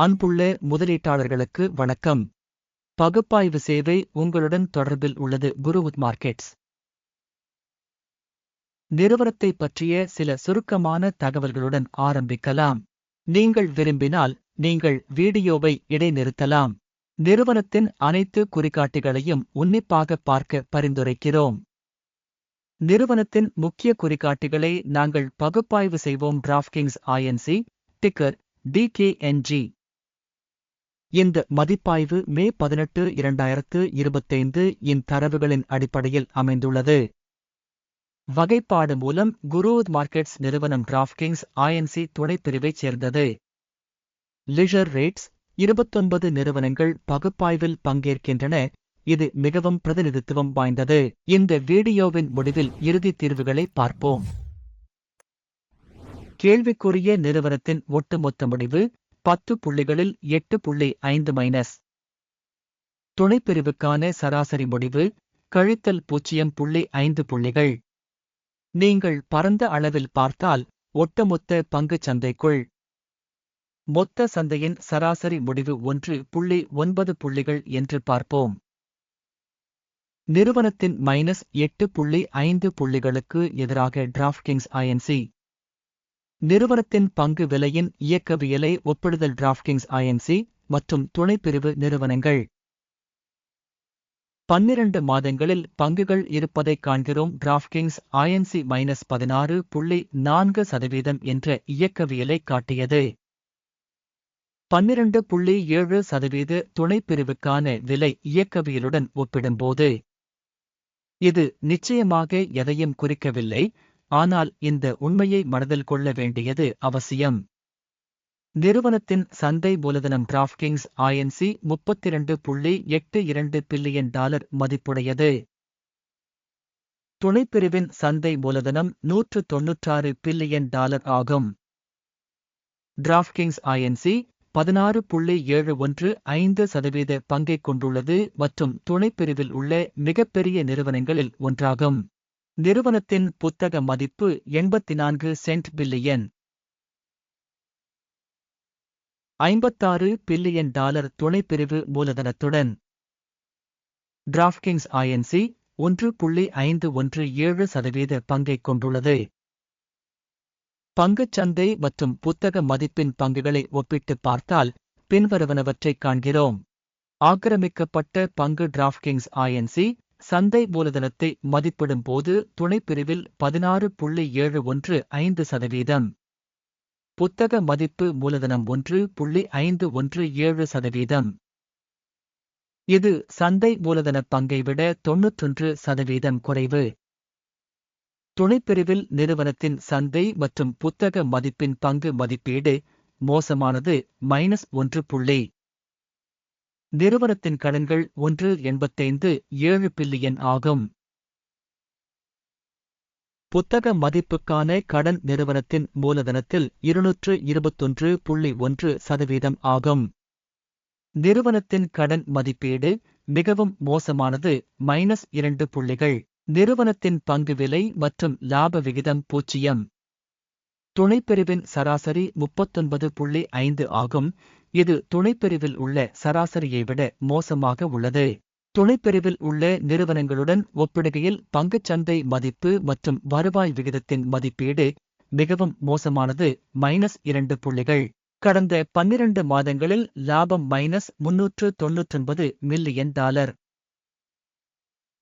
அன்புள்ள முதலீட்டாளர்களுக்கு வணக்கம். பகுப்பாய்வு சேவை உங்களுடன் தொடர்பில் உள்ளது குருவுத் மார்க்கெட்ஸ். நிறுவனத்தை பற்றிய சில சுருக்கமான தகவல்களுடன் ஆரம்பிக்கலாம். நீங்கள் விரும்பினால் நீங்கள் வீடியோவை இடைநிறுத்தலாம். நிறுவனத்தின் அனைத்து குறிகாட்டிகளையும் உன்னிப்பாக பார்க்க பரிந்துரைக்கிறோம். நிறுவனத்தின் முக்கிய குறிகாட்டிகளை நாங்கள் பகுப்பாய்வு செய்வோம் டிராஃப்கிங்ஸ் ஐஎன்சி டிக்கர் டிகேஎன்ஜி இந்த மதிப்பாய்வு மே பதினெட்டு இரண்டாயிரத்து இருபத்தைந்து இன் தரவுகளின் அடிப்படையில் அமைந்துள்ளது. வகைப்பாடு மூலம் குரூத் மார்க்கெட்ஸ் நிறுவனம் டிராஃப்கிங்ஸ் ஐஎன்சி துணைப்பிரிவைச் சேர்ந்தது. லிஷர் ரேட்ஸ் இருபத்தொன்பது நிறுவனங்கள் பகுப்பாய்வில் பங்கேற்கின்றன. இது மிகவும் பிரதிநிதித்துவம் வாய்ந்தது. இந்த வீடியோவின் முடிவில் இறுதி தீர்வுகளை பார்ப்போம். கேள்விக்குரிய நிறுவனத்தின் ஒட்டுமொத்த முடிவு பத்து புள்ளிகளில் எட்டு புள்ளி ஐந்து மைனஸ். துணைப்பிரிவுக்கான சராசரி முடிவு கழித்தல் பூஜ்ஜியம் புள்ளி ஐந்து புள்ளிகள். நீங்கள் பரந்த அளவில் பார்த்தால் ஒட்டுமொத்த பங்குச் சந்தைக்குள். மொத்த சந்தையின் சராசரி முடிவு ஒன்று புள்ளி ஒன்பது புள்ளிகள் என்று பார்ப்போம். நிறுவனத்தின் மைனஸ் எட்டு புள்ளி ஐந்து புள்ளிகளுக்கு எதிராக டிராஃப்டிங்ஸ் ஐஎன்சி நிறுவனத்தின் பங்கு விலையின் இயக்கவியலை ஒப்பிடுதல் டிராஃப்டிங்ஸ் ஐஎன்சி மற்றும் துணைப்பிரிவு நிறுவனங்கள். பன்னிரண்டு மாதங்களில் பங்குகள் இருப்பதைக் காண்கிறோம் டிராஃப்டிங்ஸ் ஐஎன்சி மைனஸ் பதினாறு புள்ளி நான்கு சதவீதம் என்ற இயக்கவியலை காட்டியது. பன்னிரண்டு புள்ளி ஏழு சதவீத துணைப்பிரிவுக்கான விலை இயக்கவியலுடன் ஒப்பிடும்போது. இது நிச்சயமாக எதையும் குறிக்கவில்லை ஆனால் இந்த உண்மையை மனதில் கொள்ள வேண்டியது அவசியம். நிறுவனத்தின் சந்தை மூலதனம் டிராஃப்கிங்ஸ் ஐஎன்சி முப்பத்திரண்டு புள்ளி எட்டு இரண்டு பில்லியன் டாலர் மதிப்புடையது. துணைப்பிரிவின் சந்தை மூலதனம் நூற்று தொன்னூற்றாறு பில்லியன் டாலர் ஆகும். டிராஃப்கிங்ஸ் ஐஎன்சி பதினாறு புள்ளி ஏழு ஒன்று ஐந்து சதவீத பங்கைக் கொண்டுள்ளது மற்றும் துணைப்பிரிவில் உள்ள மிகப்பெரிய நிறுவனங்களில் ஒன்றாகும். நிறுவனத்தின் புத்தக மதிப்பு எண்பத்தி நான்கு சென்ட் பில்லியன். ஐம்பத்தாறு பில்லியன் டாலர் துணைப்பிரிவு மூலதனத்துடன். டிராஃப்டிங்ஸ் ஐஎன்சி ஒன்று புள்ளி ஐந்து ஒன்று ஏழு சதவீத பங்கைக் கொண்டுள்ளது. பங்குச்சந்தை மற்றும் புத்தக மதிப்பின் பங்குகளை ஒப்பிட்டு பார்த்தால் பின்வருவனவற்றைக் காண்கிறோம். ஆக்கிரமிக்கப்பட்ட பங்கு டிராஃப்டிங்ஸ் ஐஎன்சி சந்தை மூலதனத்தை மதிப்பிடும் போது துணைப்பிரிவில் பதினாறு புள்ளி ஏழு ஒன்று ஐந்து சதவீதம். புத்தக மதிப்பு மூலதனம் ஒன்று புள்ளி ஐந்து ஒன்று ஏழு சதவீதம். இது சந்தை மூலதன பங்கை விட தொன்னூற்றொன்று சதவீதம் குறைவு. துணைப்பிரிவில் நிறுவனத்தின் சந்தை மற்றும் புத்தக மதிப்பின் பங்கு மதிப்பீடு மோசமானது மைனஸ் ஒன்று புள்ளி நிறுவனத்தின் கடன்கள் ஒன்று எண்பத்தைந்து ஏழு பில்லியன் ஆகும். புத்தக மதிப்புக்கான கடன் நிறுவனத்தின் மூலதனத்தில் இருநூற்று இருபத்தொன்று புள்ளி ஒன்று சதவீதம் ஆகும். நிறுவனத்தின் கடன் மதிப்பீடு மிகவும் மோசமானது மைனஸ் இரண்டு புள்ளிகள். நிறுவனத்தின் பங்கு விலை மற்றும் லாப விகிதம் பூஜ்ஜியம். துணைப்பிரிவின் சராசரி முப்பத்தொன்பது புள்ளி ஐந்து ஆகும். இது துணைப்பிரிவில் உள்ள சராசரியை விட மோசமாக உள்ளது. துணைப்பிரிவில் உள்ள நிறுவனங்களுடன் ஒப்பிடுகையில் பங்குச்சந்தை மதிப்பு மற்றும் வருவாய் விகிதத்தின் மதிப்பீடு மிகவும் மோசமானது மைனஸ் இரண்டு புள்ளிகள். கடந்த பன்னிரண்டு மாதங்களில் லாபம் மைனஸ் முன்னூற்று தொன்னூற்றொன்பது மில்லியன் டாலர்.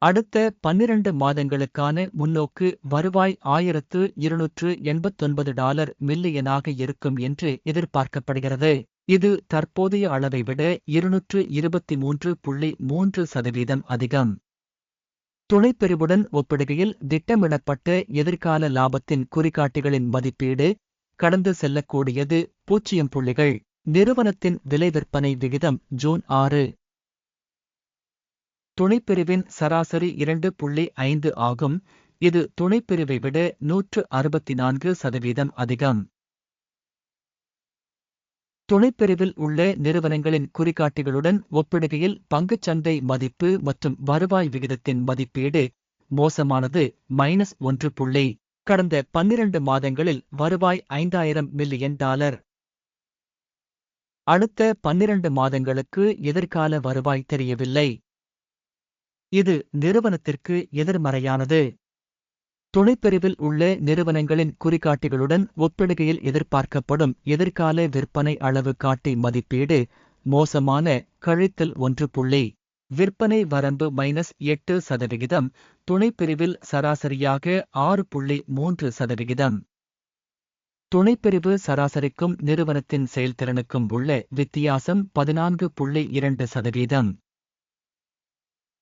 அடுத்த பன்னிரண்டு மாதங்களுக்கான முன்னோக்கு வருவாய் ஆயிரத்து இருநூற்று எண்பத்தொன்பது டாலர் மில்லியனாக இருக்கும் என்று எதிர்பார்க்கப்படுகிறது. இது தற்போதைய அளவை விட இருநூற்று இருபத்தி மூன்று புள்ளி மூன்று சதவீதம் அதிகம். துணைப்பிரிவுடன் ஒப்பிடுகையில் திட்டமிடப்பட்ட எதிர்கால லாபத்தின் குறிகாட்டிகளின் மதிப்பீடு கடந்து செல்லக்கூடியது பூஜ்ஜியம் புள்ளிகள். நிறுவனத்தின் விலை விற்பனை விகிதம் ஜூன் ஆறு. துணைப்பிரிவின் சராசரி இரண்டு புள்ளி ஐந்து ஆகும். இது துணைப்பிரிவை விட நூற்று அறுபத்தி நான்கு சதவீதம் அதிகம். துணைப்பிரிவில் உள்ள நிறுவனங்களின் குறிகாட்டிகளுடன் ஒப்பிடுகையில் பங்குச்சந்தை மதிப்பு மற்றும் வருவாய் விகிதத்தின் மதிப்பீடு மோசமானது மைனஸ் ஒன்று புள்ளி. கடந்த பன்னிரண்டு மாதங்களில் வருவாய் ஐந்தாயிரம் மில்லியன் டாலர். அடுத்த பன்னிரண்டு மாதங்களுக்கு எதிர்கால வருவாய் தெரியவில்லை. இது நிறுவனத்திற்கு எதிர்மறையானது. துணைப்பிரிவில் உள்ள நிறுவனங்களின் குறிகாட்டிகளுடன் ஒப்பிடுகையில் எதிர்பார்க்கப்படும் எதிர்கால விற்பனை அளவு காட்டி மதிப்பீடு மோசமான கழித்தல் ஒன்று புள்ளி. விற்பனை வரம்பு மைனஸ் எட்டு சதவிகிதம் துணைப்பிரிவில் சராசரியாக ஆறு புள்ளி மூன்று சதவிகிதம். துணைப்பிரிவு சராசரிக்கும் நிறுவனத்தின் செயல்திறனுக்கும் உள்ள வித்தியாசம் பதினான்கு புள்ளி இரண்டு சதவீதம்.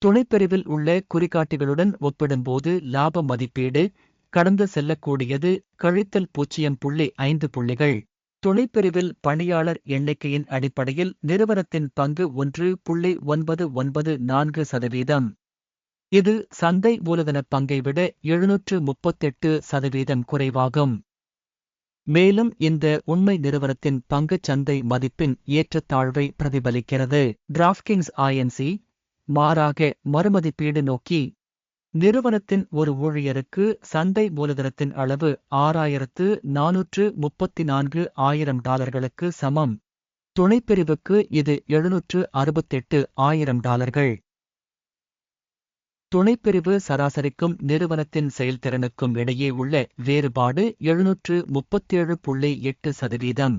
துணைப்பிரிவில் உள்ள குறிகாட்டிகளுடன் ஒப்பிடும்போது லாப மதிப்பீடு கடந்து செல்லக்கூடியது கழித்தல் பூஜ்ஜியம் புள்ளி ஐந்து புள்ளிகள். துணைப்பிரிவில் பணியாளர் எண்ணிக்கையின் அடிப்படையில் நிறுவனத்தின் பங்கு ஒன்று புள்ளி ஒன்பது ஒன்பது நான்கு சதவீதம். இது சந்தை மூலதன பங்கை விட எழுநூற்று முப்பத்தெட்டு சதவீதம் குறைவாகும். மேலும் இந்த உண்மை நிறுவனத்தின் பங்குச் சந்தை மதிப்பின் ஏற்றத்தாழ்வை பிரதிபலிக்கிறது. டிராஃப்கிங்ஸ் ஐஎன்சி மாறாக மறுமதிப்பீடு நோக்கி நிறுவனத்தின் ஒரு ஊழியருக்கு சந்தை மூலதனத்தின் அளவு ஆறாயிரத்து நானூற்று முப்பத்தி நான்கு ஆயிரம் டாலர்களுக்கு சமம். துணைப்பிரிவுக்கு இது எழுநூற்று அறுபத்தெட்டு ஆயிரம் டாலர்கள். துணைப்பிரிவு சராசரிக்கும் நிறுவனத்தின் செயல்திறனுக்கும் இடையே உள்ள வேறுபாடு எழுநூற்று முப்பத்தேழு புள்ளி எட்டு சதவீதம்.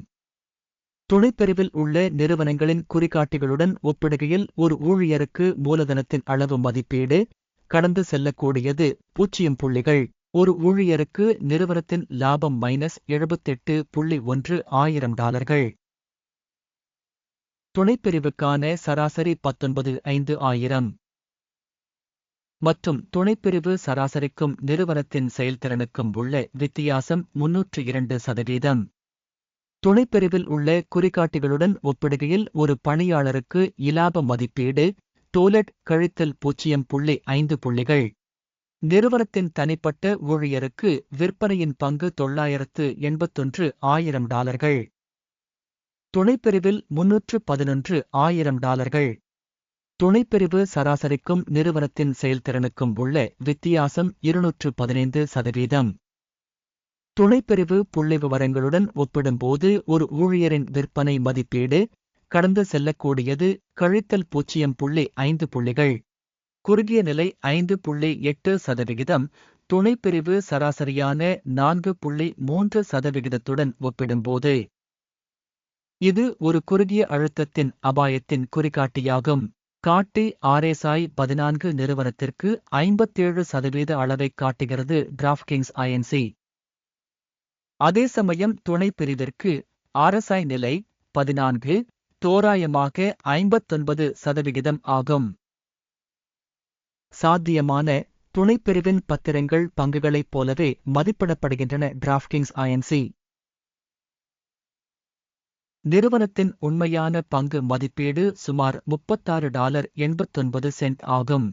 துணைப்பிரிவில் உள்ள நிறுவனங்களின் குறிகாட்டிகளுடன் ஒப்பிடுகையில் ஒரு ஊழியருக்கு மூலதனத்தின் அளவு மதிப்பீடு கடந்து செல்லக்கூடியது பூஜ்ஜியம் புள்ளிகள். ஒரு ஊழியருக்கு நிறுவனத்தின் லாபம் மைனஸ் எழுபத்தெட்டு புள்ளி ஒன்று ஆயிரம் டாலர்கள். துணைப்பிரிவுக்கான சராசரி பத்தொன்பது ஐந்து ஆயிரம். மற்றும் துணைப்பிரிவு சராசரிக்கும் நிறுவனத்தின் செயல்திறனுக்கும் உள்ள வித்தியாசம் முன்னூற்று இரண்டு சதவீதம். துணைப்பிரிவில் உள்ள குறிகாட்டிகளுடன் ஒப்பிடுகையில் ஒரு பணியாளருக்கு இலாப மதிப்பீடு டோலட் கழித்தல் பூஜ்ஜியம் புள்ளி ஐந்து புள்ளிகள். நிறுவனத்தின் தனிப்பட்ட ஊழியருக்கு விற்பனையின் பங்கு தொள்ளாயிரத்து எண்பத்தொன்று ஆயிரம் டாலர்கள். துணைப்பிரிவில் முன்னூற்று பதினொன்று ஆயிரம் டாலர்கள். துணைப்பிரிவு சராசரிக்கும் நிறுவனத்தின் செயல்திறனுக்கும் உள்ள வித்தியாசம் இருநூற்று பதினைந்து சதவீதம். துணைப்பிரிவு புள்ளிவிவரங்களுடன் ஒப்பிடும்போது ஒரு ஊழியரின் விற்பனை மதிப்பீடு கடந்து செல்லக்கூடியது கழித்தல் பூஜ்ஜியம் புள்ளி ஐந்து புள்ளிகள். குறுகிய நிலை ஐந்து புள்ளி எட்டு சதவிகிதம் துணைப்பிரிவு சராசரியான நான்கு புள்ளி மூன்று சதவிகிதத்துடன் ஒப்பிடும்போது. இது ஒரு குறுகிய அழுத்தத்தின் அபாயத்தின் குறிகாட்டியாகும். காட்டி ஆர்எஸ்ஐ பதினான்கு நிறுவனத்திற்கு ஐம்பத்தேழு சதவீத அளவைக் காட்டுகிறது டிராஃப்கிங்ஸ் ஐஎன்சி அதே சமயம் துணை பிரிவிற்கு ஆர்எஸ்ஐ நிலை பதினான்கு தோராயமாக ஐம்பத்தொன்பது சதவிகிதம் ஆகும். சாத்தியமான துணைப்பிரிவின் பத்திரங்கள் பங்குகளைப் போலவே மதிப்பிடப்படுகின்றன டிராஃப்டிங்ஸ் ஐஎன்சி நிறுவனத்தின் உண்மையான பங்கு மதிப்பீடு சுமார் முப்பத்தாறு டாலர் எண்பத்தொன்பது சென்ட் ஆகும்.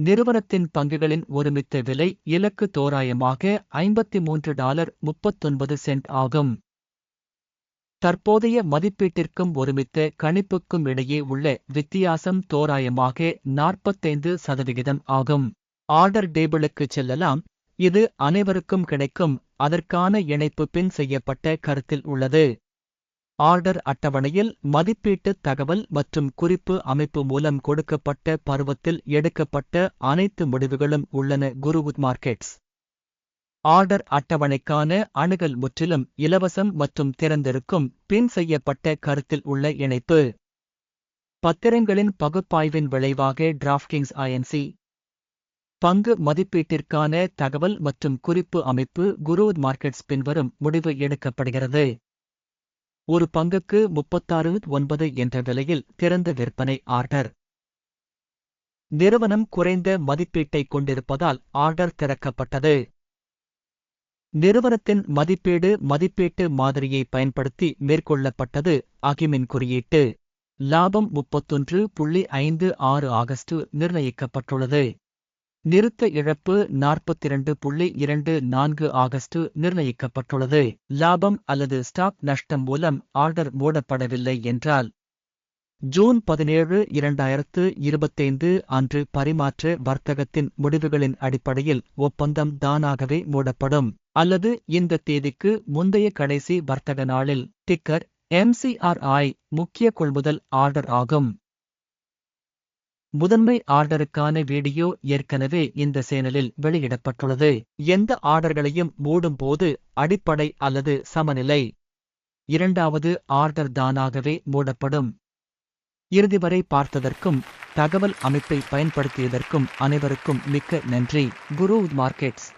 நிறுவனத்தின் பங்குகளின் ஒருமித்த விலை இலக்கு தோராயமாக ஐம்பத்தி மூன்று டாலர் முப்பத்தொன்பது சென்ட் ஆகும். தற்போதைய மதிப்பீட்டிற்கும் ஒருமித்த கணிப்புக்கும் இடையே உள்ள வித்தியாசம் தோராயமாக நாற்பத்தைந்து சதவிகிதம் ஆகும். ஆர்டர் டேபிளுக்கு செல்லலாம். இது அனைவருக்கும் கிடைக்கும். அதற்கான இணைப்பு பின் செய்யப்பட்ட கருத்தில் உள்ளது. ஆர்டர் அட்டவணையில் மதிப்பீட்டு தகவல் மற்றும் குறிப்பு அமைப்பு மூலம் கொடுக்கப்பட்ட பருவத்தில் எடுக்கப்பட்ட அனைத்து முடிவுகளும் உள்ளன குருவுத் மார்க்கெட்ஸ். ஆர்டர் அட்டவணைக்கான அணுகல் முற்றிலும் இலவசம் மற்றும் திறந்திருக்கும் பின் செய்யப்பட்ட கருத்தில் உள்ள இணைப்பு. பத்திரங்களின் பகுப்பாய்வின் விளைவாக டிராஃப்டிங்ஸ் ஐஎன்சி பங்கு மதிப்பீட்டிற்கான தகவல் மற்றும் குறிப்பு அமைப்பு குருவுட் மார்க்கெட்ஸ் பின்வரும் முடிவு எடுக்கப்படுகிறது. ஒரு பங்குக்கு முப்பத்தாறு ஒன்பது என்ற விலையில் திறந்த விற்பனை ஆர்டர். நிறுவனம் குறைந்த மதிப்பீட்டைக் கொண்டிருப்பதால் ஆர்டர் திறக்கப்பட்டது. நிறுவனத்தின் மதிப்பீடு மதிப்பீட்டு மாதிரியை பயன்படுத்தி மேற்கொள்ளப்பட்டது அகிமின் குறியீட்டு. லாபம் முப்பத்தொன்று புள்ளி ஐந்து ஆறு ஆகஸ்ட் நிர்ணயிக்கப்பட்டுள்ளது. நிறுத்த இழப்பு நாற்பத்திரண்டு புள்ளி இரண்டு நான்கு ஆகஸ்ட் நிர்ணயிக்கப்பட்டுள்ளது. லாபம் அல்லது ஸ்டாக் நஷ்டம் மூலம் ஆர்டர் மூடப்படவில்லை என்றால் ஜூன் பதினேழு இரண்டாயிரத்து இருபத்தைந்து அன்று பரிமாற்ற வர்த்தகத்தின் முடிவுகளின் அடிப்படையில் ஒப்பந்தம் தானாகவே மூடப்படும். அல்லது இந்த தேதிக்கு முந்தைய கடைசி வர்த்தக நாளில் டிக்கர் எம்சிஆர்ஐ முக்கிய கொள்முதல் ஆர்டர் ஆகும். முதன்மை ஆர்டருக்கான வீடியோ ஏற்கனவே இந்த சேனலில் வெளியிடப்பட்டுள்ளது. எந்த ஆர்டர்களையும் மூடும்போது அடிப்படை அல்லது சமநிலை. இரண்டாவது ஆர்டர் தானாகவே மூடப்படும். இறுதி வரை பார்த்ததற்கும் தகவல் அமைப்பை பயன்படுத்தியதற்கும் அனைவருக்கும் மிக்க நன்றி. குரு மார்க்கெட்ஸ்.